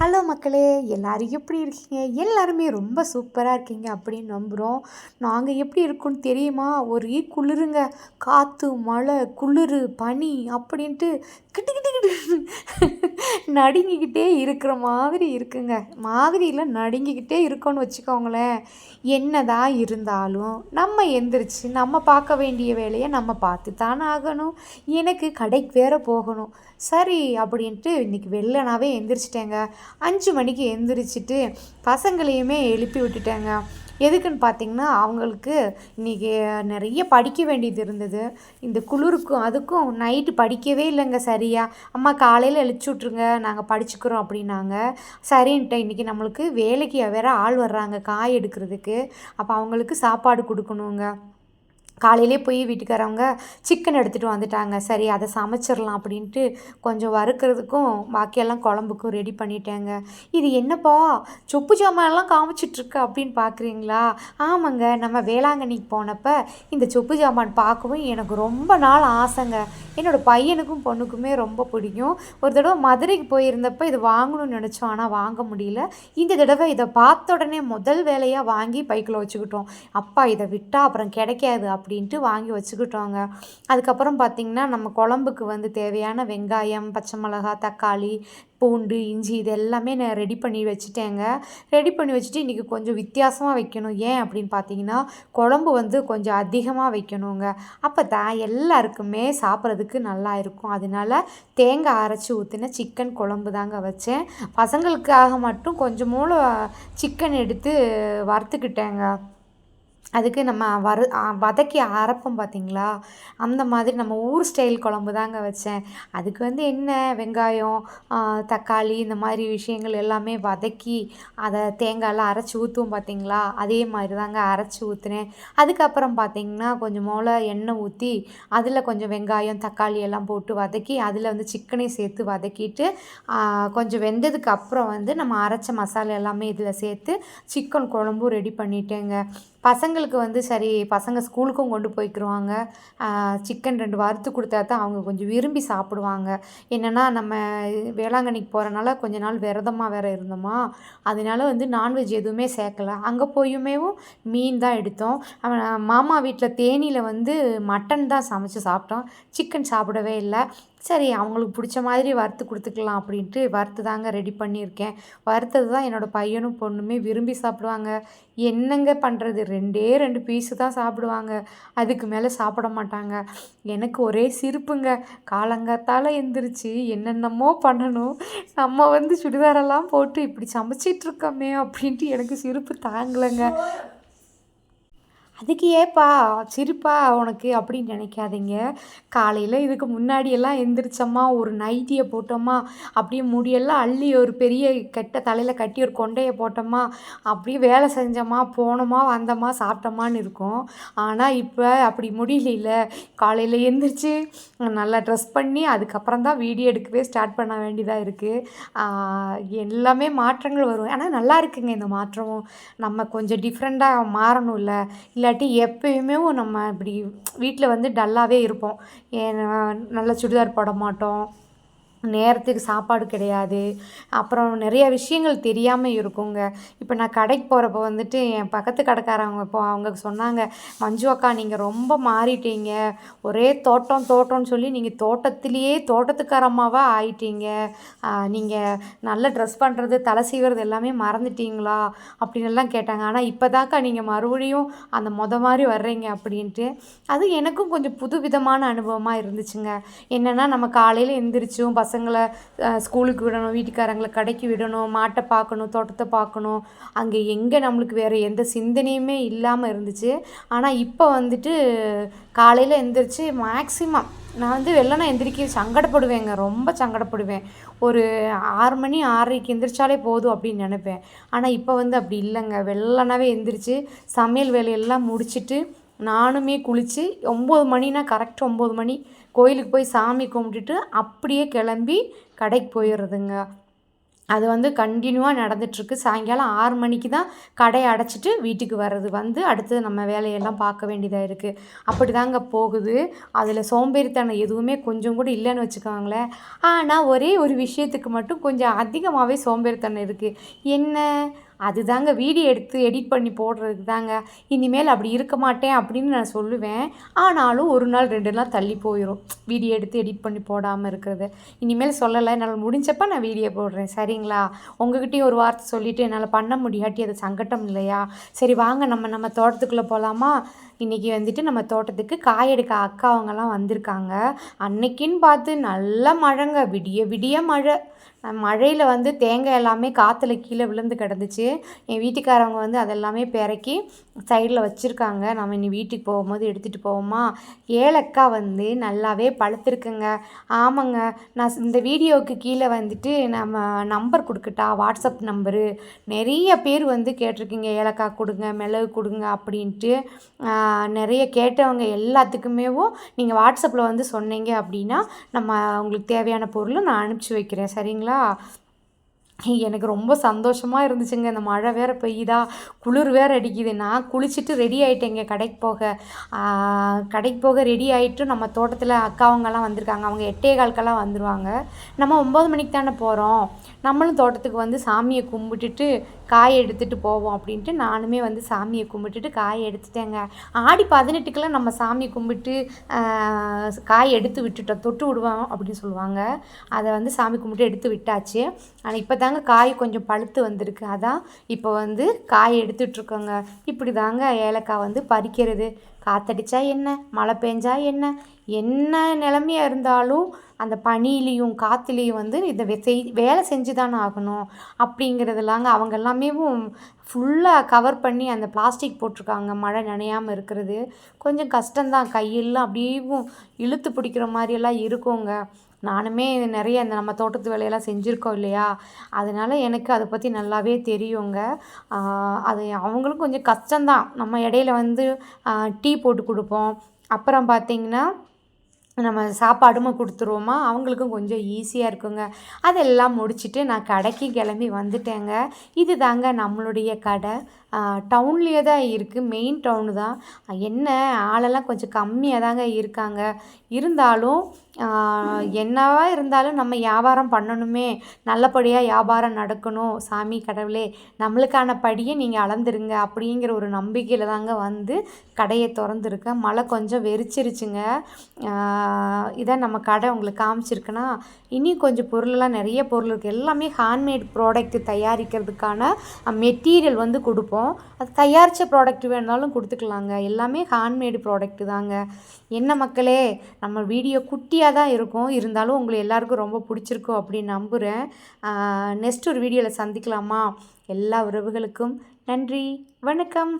Hello மக்களே எல்லோரும் எப்படி இருக்கீங்க? எல்லாருமே ரொம்ப சூப்பராக இருக்கீங்க அப்படின்னு நம்புகிறோம் நாங்கள் எப்படி இருக்கோன்னு தெரியுமா? ஒரே குளிருங்க. காற்று மழை குளிர் பனி அப்படின்ட்டு கிட்டு கிட்டு கிட்டு நடுங்கிக்கிட்டே இருக்கிற மாதிரி இருக்குங்க. மாதிரியில் நடுங்கிக்கிட்டே இருக்கோன்னு வச்சுக்கோங்களேன். என்னதான் இருந்தாலும் நம்ம எந்திரிச்சு நம்ம பார்க்க வேண்டிய வேலையை நம்ம பார்த்து தானே ஆகணும். எனக்கு கடைக்கு வேற போகணும். சரி அப்படின்ட்டு இன்றைக்கி வெள்ளனாவே எந்திரிச்சிட்டேங்க. அஞ்சு மணிக்கு எந்திரிச்சிட்டு பசங்களையுமே எழுப்பி விட்டுட்டேங்க. எதுக்குன்னு பார்த்தீங்கன்னா அவங்களுக்கு இன்றைக்கி நிறைய படிக்க வேண்டியது இருந்தது. இந்த குளிருக்கும் அதுக்கும் நைட்டு படிக்கவே இல்லைங்க சரியாக அம்மா காலையில் எழுச்சி விட்ருங்க நாங்கள் படிச்சுக்கிறோம் அப்படின்னாங்க. சரின்ட்டு இன்றைக்கி நம்மளுக்கு வேலைக்கு வேறு ஆள் வர்றாங்க காய் எடுக்கிறதுக்கு. அப்போ அவங்களுக்கு சாப்பாடு கொடுக்கணுங்க. காலையிலே போய் வீட்டுக்காரவங்க சிக்கன் எடுத்துகிட்டு வந்துட்டாங்க. சரி அதை சமைச்சிடலாம் அப்படின்ட்டு கொஞ்சம் வறுக்கிறதுக்கும் பாக்கியெல்லாம் குழம்புக்கும் ரெடி பண்ணிட்டேங்க. இது என்னப்பா? சொப்பு ஜாமான்லாம் காமிச்சிட்ருக்கு அப்படின்னு பார்க்குறீங்களா ஆமாங்க நம்ம வேளாங்கண்ணிக்கு போனப்போ இந்த சொப்பு ஜாமான் பார்க்கவும் எனக்கு ரொம்ப நாள் ஆசைங்க. என்னோடய பையனுக்கும் பொண்ணுக்குமே ரொம்ப பிடிக்கும். ஒரு தடவை மதுரைக்கு போயிருந்தப்போ இது வாங்கணும்னு நினச்சோம் ஆனால் வாங்க முடியல. இந்த தடவை இதை பார்த்த உடனே முதல் வேலையாக வாங்கி பைக்கில் வச்சுக்கிட்டோம். அப்பா இதை விட்டால் அப்புறம் கிடைக்காது அப்படி அப்படின்ட்டு வாங்கி வச்சுக்கிட்டோங்க. அதுக்கப்புறம் பார்த்திங்கன்னா நம்ம குழம்புக்கு வந்து தேவையான வெங்காயம் பச்சை மிளகா தக்காளி பூண்டு இஞ்சி இது எல்லாமே நான் ரெடி பண்ணி வச்சுட்டேங்க. ரெடி பண்ணி வச்சுட்டு இன்றைக்கி கொஞ்சம் வித்தியாசமாக வைக்கணும். ஏன் அப்படின்னு பார்த்தீங்கன்னா குழம்பு வந்து கொஞ்சம் அதிகமாக வைக்கணுங்க. அப்போ தான் எல்லாருக்குமே சாப்பிட்றதுக்கு நல்லா இருக்கும். அதனால தேங்காய் அரைச்சி ஊற்றின சிக்கன் குழம்பு தாங்க வச்சேன். பசங்களுக்காக மட்டும் கொஞ்சம் சிக்கன் எடுத்து வறுத்துக்கிட்டேங்க. அதுக்கு நம்ம வறு வதக்கி அரைப்போம் பார்த்திங்களா அந்த மாதிரி நம்ம ஊர் ஸ்டைல் குழம்பு தாங்க வச்சேன். அதுக்கு வந்து என்ன வெங்காயம் தக்காளி இந்த மாதிரி விஷயங்கள் எல்லாமே வதக்கி அதை தேங்காயெலாம் அரைச்சி ஊற்றுவோம் பார்த்திங்களா அதே மாதிரி தாங்க அரைச்சி ஊற்றுனேன் அதுக்கப்புறம் பார்த்திங்கன்னா கொஞ்சம் மோளை எண்ணெய் ஊற்றி அதில் கொஞ்சம் வெங்காயம் தக்காளி எல்லாம் போட்டு வதக்கி அதில் வந்து சிக்கனையும் சேர்த்து வதக்கிட்டு கொஞ்சம் வெந்ததுக்கு அப்புறம் வந்து நம்ம அரைச்ச மசாலா எல்லாமே இதில் சேர்த்து சிக்கன் குழம்பும் ரெடி பண்ணிட்டேங்க. பசங்களுக்கு வந்து சரி பசங்க ஸ்கூலுக்கும் கொண்டு போய்க்கிருவாங்க. சிக்கன் ரெண்டு வறுத்து கொடுத்தா தான் அவங்க கொஞ்சம் விரும்பி சாப்பிடுவாங்க. என்னென்னா நம்ம வேளாங்கண்ணிக்கு போகிறனால கொஞ்ச நாள் விரதமாக வேறு இருந்தோமா அதனால வந்து நான்வெஜ் எதுவுமே சேர்க்கல. அங்கே போயுமேவும் மீன் தான் எடுத்தோம். மாமா வீட்டில் தேனியில் வந்து மட்டன் தான் சமைச்சு சாப்பிட்டோம். சிக்கன் சாப்பிடவே இல்லை. சரி அவங்களுக்கு பிடிச்ச மாதிரி வறுத்து கொடுத்துக்கலாம் அப்படின்ட்டு வறுத்து தாங்க ரெடி பண்ணியிருக்கேன். வறுத்தது தான் என்னோடய பையனும் பொண்ணுமே விரும்பி சாப்பிடுவாங்க. என்னங்க பண்ணுறது ரெண்டே ரெண்டு பீஸு தான் சாப்பிடுவாங்க. அதுக்கு மேலே சாப்பிட மாட்டாங்க. எனக்கு ஒரே சிரிப்புங்க. காலங்காத்தால் எந்திரிச்சு என்னென்னமோ பண்ணணும். நம்ம வந்து சுடிதாரெல்லாம் போட்டு இப்படி சமைச்சிட்ருக்கோமே அப்படின்ட்டு எனக்கு சிரிப்பு தாங்கலைங்க. அதுக்கு ஏப்பா சிரிப்பா உனக்கு அப்படின்னு நினைக்காதீங்க. காலையில் இதுக்கு முன்னாடியெல்லாம் எந்திரிச்சோமா ஒரு நைட்டியை போட்டோமா அப்படியே முடியெல்லாம் அள்ளி ஒரு பெரிய கெட்ட தலையில் கட்டி ஒரு கொண்டையை போட்டோமா அப்படியே வேலை செஞ்சோமா போனோமா வந்தோமா சாப்பிட்டோமான்னு இருக்கும். ஆனால் இப்போ அப்படி முடியல காலையில் எந்திரிச்சு நல்லா ட்ரெஸ் பண்ணி அதுக்கப்புறம் தான் வீடியோ எடுக்கவே ஸ்டார்ட் பண்ண வேண்டியதாக இருக்குது எல்லாமே மாற்றங்கள் வரும். ஆனால் நல்லா இருக்குங்க இந்த மாற்றமும். நம்ம கொஞ்சம் டிஃப்ரெண்ட்டாக மாறணும்ல. இல்லை இல்லாட்டி எப்பயுமே நம்ம இப்படி வீட்டில் வந்து டல்லாகவே இருப்போம். ஏன்னா நல்ல சுடிதார் போட மாட்டோம். நேரத்துக்கு சாப்பாடு கிடையாது. அப்புறம் நிறைய விஷயங்கள் தெரியாமல் இருக்குங்க. இப்போ நான் கடைக்கு போகிறப்ப வந்துட்டு என் பக்கத்து கடைக்காரவங்க இப்போ அவங்க சொன்னாங்க மஞ்சு அக்கா நீங்கள் ரொம்ப மாறிட்டீங்க. ஒரே தோட்டம் தோட்டம்னு சொல்லி நீங்கள் தோட்டத்திலேயே தோட்டத்துக்காரம்மாவாக ஆயிட்டீங்க. நீங்கள் நல்ல ட்ரெஸ் பண்ணுறது தலை சீவுறது எல்லாமே மறந்துட்டீங்களா? அப்படின்லாம் கேட்டாங்க. ஆனால் இப்போ தாக்கா நீங்கள் மறுபடியும் அந்த மொத மாதிரி வர்றீங்க அப்படின்ட்டு. அது எனக்கும் கொஞ்சம் புது விதமான அனுபவமாக இருந்துச்சுங்க. என்னென்னா நம்ம காலையில் எந்திரிச்சும் பசங்களை ஸ்கூலுக்கு விடணும் வீட்டுக்காரங்களை கடைக்கு விடணும் மாட்டை பார்க்கணும் தோட்டத்தை பார்க்கணும். அங்கே எங்கே நம்மளுக்கு வேறு எந்த சிந்தனையுமே இல்லாமல் இருந்துச்சு. ஆனால் இப்போ வந்துட்டு காலையில் எந்திரிச்சு மேக்ஸிமம் நான் வந்து வெள்ளனா எந்திரிக்க சங்கடப்படுவேங்க. ரொம்ப சங்கடப்படுவேன். ஒரு ஆறு மணி ஆறரைக்கு எந்திரிச்சாலே போதும் அப்படின்னு நினைப்பேன். ஆனால் இப்போ வந்து அப்படி இல்லைங்க. வெள்ளனாவே எந்திரிச்சு சமையல் வேலையெல்லாம் முடிச்சுட்டு நானுமே குளித்து ஒம்பது மணினா கரெக்ட் ஒம்பது மணி கோயிலுக்கு போய் சாமி கும்பிட்டுட்டு அப்படியே கிளம்பி கடைக்கு போயிடுறதுங்க. அது வந்து கண்டினியூவாக நடந்துகிட்ருக்கு சாயங்காலம் ஆறு மணிக்கு தான் கடையை அடைச்சிட்டு வீட்டுக்கு வர்றது வந்து அடுத்தது நம்ம வேலையெல்லாம் பார்க்க வேண்டியதாக இருக்குது அப்படி தாங்க போகுது. அதில் சோம்பேறித்தனம் எதுவுமே கொஞ்சம் கூட இல்லைன்னு வச்சுக்கோங்களேன். ஆனால் ஒரே ஒரு விஷயத்துக்கு மட்டும் கொஞ்சம் அதிகமாகவே சோம்பேறித்தனம் இருக்குது என்ன? அதுதாங்க வீடியோ எடுத்து எடிட் பண்ணி போடுறது தாங்க இனிமேல் அப்படி இருக்க மாட்டேன் அப்படின்னு நான் சொல்லுவேன். ஆனாலும் ஒரு நாள் ரெண்டு நாள் தள்ளி போயிடும் வீடியோ எடுத்து எடிட் பண்ணி போடாமல் இருக்கிறது. இனிமேல் சொல்லலை என்னால் முடிஞ்சப்போ நான் வீடியோ போடுறேன். சரிங்களா? உங்ககிட்டயும் ஒரு வார்த்தை சொல்லிவிட்டு என்னால் பண்ண முடியாட்டி அது சங்கட்டம் இல்லையா? சரி வாங்க நம்ம நம்ம தோட்டத்துக்குள்ளே போகலாமா இன்றைக்கி வந்துட்டு நம்ம தோட்டத்துக்கு காய் எடுக்க அக்கா அவங்கெல்லாம் வந்திருக்காங்க. அன்னைக்குன்னு பார்த்து நல்ல மழைங்க. விடிய விடிய மழை. மழையில் வந்து தேங்காய் எல்லாமே காற்றுல கீழே விழுந்து கிடந்துச்சு. என் வீட்டுக்காரவங்க வந்து அதெல்லாமே பிறக்கி சைடில் வச்சுருக்காங்க. நம்ம இனி வீட்டுக்கு போகும்போது எடுத்துகிட்டு போவோமா? ஏலக்காய் வந்து நல்லாவே பழுத்திருக்குங்க. ஆமாங்க. நான் இந்த வீடியோவுக்கு கீழே வந்துட்டு நம்ம நம்பர் கொடுக்கட்டா? WhatsApp number. நிறைய பேர் வந்து கேட்டிருக்கீங்க ஏலக்காய் கொடுங்க மிளகு கொடுங்க அப்படின்ட்டு. நிறைய கேட்டவங்க எல்லாத்துக்குமேவும் நீங்கள் வாட்ஸ்அப்பில் வந்து சொன்னீங்க அப்படின்னா நம்ம உங்களுக்கு தேவையான பொருளும் நான் அனுப்பிச்சி வைக்கிறேன். சரிங்களா? எனக்கு ரொம்ப சந்தோஷமாக இருந்துச்சுங்க. இந்த மழை வேறு பெய்யுதா? குளிர் வேறு அடிக்குது. நான் குளிச்சுட்டு ரெடி ஆகிட்டேங்க கடைக்கு போக. கடைக்கு போக ரெடி ஆகிட்டு நம்ம தோட்டத்தில் அக்காவங்கெல்லாம் வந்திருக்காங்க. அவங்க எட்டே கால்க்கெல்லாம் வந்துடுவாங்க நம்ம ஒம்பது மணிக்கு தானே போகிறோம் நம்மளும் தோட்டத்துக்கு வந்து சாமியை கும்பிட்டுட்டு காய் எடுத்துகிட்டு போவோம் அப்படின்ட்டு நானுமே வந்து சாமியை கும்பிட்டுட்டு காய் எடுத்துட்டேங்க. ஆடி பதினெட்டுக்கெல்லாம் நம்ம சாமி கும்பிட்டு காய் எடுத்து விட்டுட்டோம். தொட்டு விடுவோம் அப்படின்னு சொல்லுவாங்க. அதை வந்து சாமி கும்பிட்டு எடுத்து விட்டாச்சு. ஆனால் இப்போ தாங்க காய் கொஞ்சம் பழுத்து வந்திருக்கு. அதான் இப்போ வந்து காய் எடுத்துட்ருக்கோங்க இப்படி தாங்க ஏலக்காய் வந்து பறிக்கிறது. காத்தடிச்சா என்ன? மழை பெஞ்சா என்ன? என்ன நிலமையாக இருந்தாலும் அந்த பனியிலையும் காற்றுலையும் வந்து இதை செய் வேலை செஞ்சு தானே ஆகணும் அப்படிங்கிறதுலாங்க. அவங்க எல்லாமே ஃபுல்லாக கவர் பண்ணி அந்த பிளாஸ்டிக் போட்டிருக்காங்க. மழை நனையாமல் இருக்கிறது. கொஞ்சம் கஷ்டம்தான். கையெல்லாம் அப்படியே இழுத்து பிடிக்கிற மாதிரியெல்லாம் இருக்குங்க. நானுமே நிறைய இந்த நம்ம தோட்டத்து வேலையெல்லாம் செஞ்சுருக்கோம் இல்லையா? அதனால் எனக்கு அதை பற்றி நல்லாவே தெரியுங்க. அது அவங்களும் கொஞ்சம் கஷ்டம்தான். நம்ம இடையில வந்து டீ போட்டு கொடுப்போம். அப்புறம் பார்த்திங்கன்னா நம்ம சாப்பாடும் கொடுத்துருவோமா? அவங்களுக்கும் கொஞ்சம் ஈஸியாக இருக்குங்க. அதெல்லாம் முடிச்சுட்டு நான் கடைக்கு கிளம்பி வந்துட்டேங்க. இது தாங்க நம்மளுடைய கடை. டவுன்லேயே தான் இருக்குது மெயின் டவுனு தான். என்ன? ஆளெல்லாம் கொஞ்சம் கம்மியாக தாங்க இருக்காங்க. இருந்தாலும் என்னவா இருந்தாலும் நம்ம வியாபாரம் பண்ணணுமே. நல்லபடியாக வியாபாரம் நடக்கணும். சாமி கடவுளே நம்மளுக்கான படியை நீங்கள் அளந்துருங்க அப்படிங்கிற ஒரு நம்பிக்கையில் தாங்க வந்து கடையை திறந்துருக்கேன். மழை கொஞ்சம் வெறிச்சிருச்சுங்க. இதை நம்ம கடை உங்களுக்கு காமிச்சிருக்குன்னா இனி கொஞ்சம் பொருளெல்லாம் நிறைய பொருள் இருக்குது எல்லாமே ஹேண்ட்மேட் ப்ராடக்ட் தயாரிக்கிறதுக்கான மெட்டீரியல் வந்து கொடுப்போம். அது தயாரித்த ப்ராடக்ட் வேணாலும் கொடுத்துக்கலாங்க. எல்லாமே ஹேண்ட்மேடு ப்ராடக்ட்டு தாங்க. என்ன மக்களே நம்ம வீடியோ குட்டியாக தான் இருக்கும். இருந்தாலும் உங்களை எல்லாருக்கும் ரொம்ப பிடிச்சிருக்கும் அப்படின்னு நம்புகிறேன் நெக்ஸ்ட் ஒரு வீடியோவில் சந்திக்கலாமா? எல்லா உறவுகளுக்கும் நன்றி. வணக்கம்.